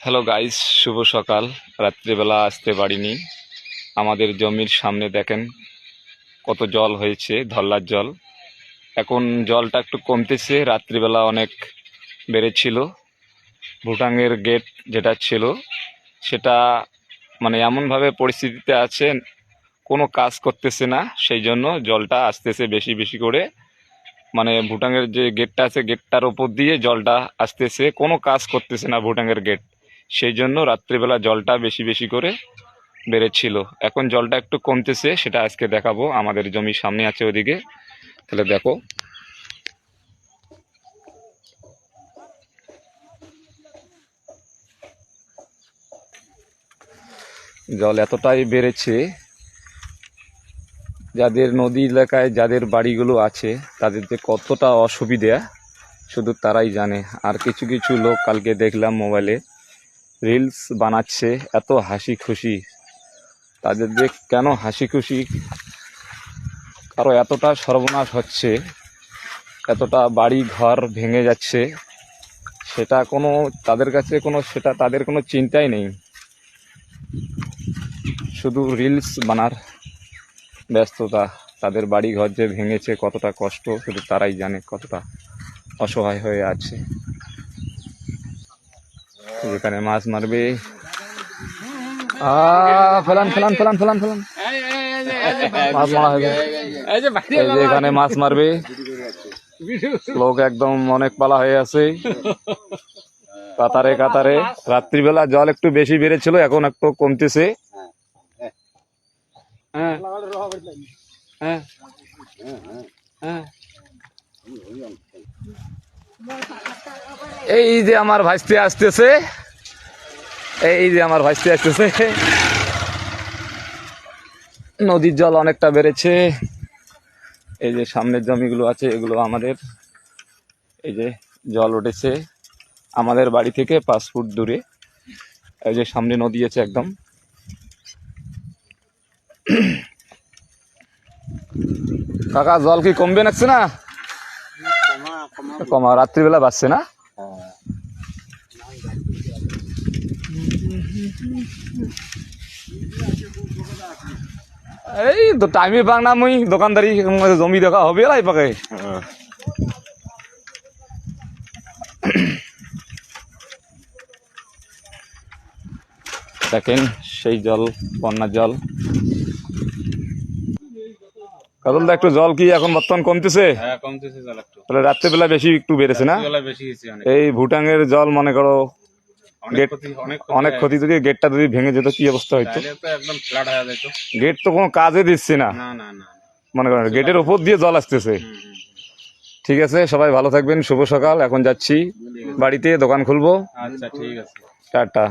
Hello guys, শুভ সকাল। রাত্রিবেলা আসতে পারিনি। আমাদের জমির সামনে দেখেন কত জল হয়েছে, ধল্লার জল। এখন জলটা একটু কমতেছে, রাত্রিবেলা অনেক বেড়েছিল। ভুটানের গেট যেটা ছিল, সেটা মানে এমনভাবে পরিস্থিতিতে আছে, কোনো কাজ করতেছে না, সেই জন্য জলটা আসতেছে বেশি বেশি করে। মানে ভুটানের যে গেটটা আছে গেটটার ওপর দিয়ে জলটা আসতেছে, কোনো কাজ করতেছে না ভুটানের গেট সেই জন্য রাত্রিবেলা জলটা বেশি বেশি করে বেড়েছিল। এখন জলটা একটু কমতেছে, সেটা আজকে দেখাবো। আমাদের জমির সামনে আছে ওদিকে। তাহলে দেখো। জল এতটাই বেড়েছে, যাদের নদী এলাকায় যাদের বাড়িগুলো আছে, তাদের যে কতটা অসুবিধা, শুধু তারাই জানে। আর কিছু কিছু লোক কালকে দেখলাম মোবাইলে। রিলস বানাচ্ছে, এত হাসি খুশি। তাদের যে কেন হাসি খুশি? কারও এতটা সর্বনাশ হচ্ছে, এতটা বাড়ি ঘর ভেঙে যাচ্ছে, সেটা কোনো, তাদের কাছে কোনো, সেটা তাদের কোনো চিন্তাই নেই। শুধু রিলস বানার ব্যস্ততা, তাদের বাড়ি ঘর যে ভেঙেছে কতটা কষ্ট, শুধু তারাই জানে কতটা অসহায় হয়ে আছে। এখানে মাছ মারবে। আ ফেলান ফেলান ফেলান ফেলান ফেলান। মাছ মারা হবে এখানে মাছ মারবে। লোক একদম অনেক পালা হয়ে আছে। কাতারে কাতারে। রাত্রিবেলা জল একটু বেশি বেড়েছিল এখন একটু কমতেছে। হ্যাঁ। হ্যাঁ। হ্যাঁ। এই যে আমার ভাইস্তি আসতেছে। এই যে আমার ভাইস্তি আসতেছে। নদীর জল অনেকটা বেড়েছে। এই যে সামনের জমিগুলো আছে, এগুলো আমাদের। এই যে জল উঠেছে আমাদের বাড়ি থেকে পাঁচ ফুট দূরে। এই যে সামনে নদী আছে একদম। কাকা, জল কি কমবে নাকছে না? কমা রাত্রিবেলা বাজছে না? এই তো টাইমে পাক না মুই, দোকানদারি জমি দেখা হবে লাই পাকে দেখেন, সেই জল, বন্যার জল। দা একটু জল কি এখন বর্তমান কমতেছে? হ্যাঁ তাহলে রাত্রেবেলা বেশি একটু বেড়েছে না? এই ভুটানের জল মনে করো অনেক ক্ষতি যদি গেটটা যদি ভেঙে যেত কি অবস্থা হইতো? গেট তো কোনো কাজে দিচ্ছে না। মনে করেন গেটের উপর দিয়ে জল আসতেছে। ঠিক আছে সবাই ভালো থাকবেন শুভ সকাল এখন যাচ্ছি বাড়িতে দোকান খুলবো। আচ্ছা ঠিক আছে। টাটা।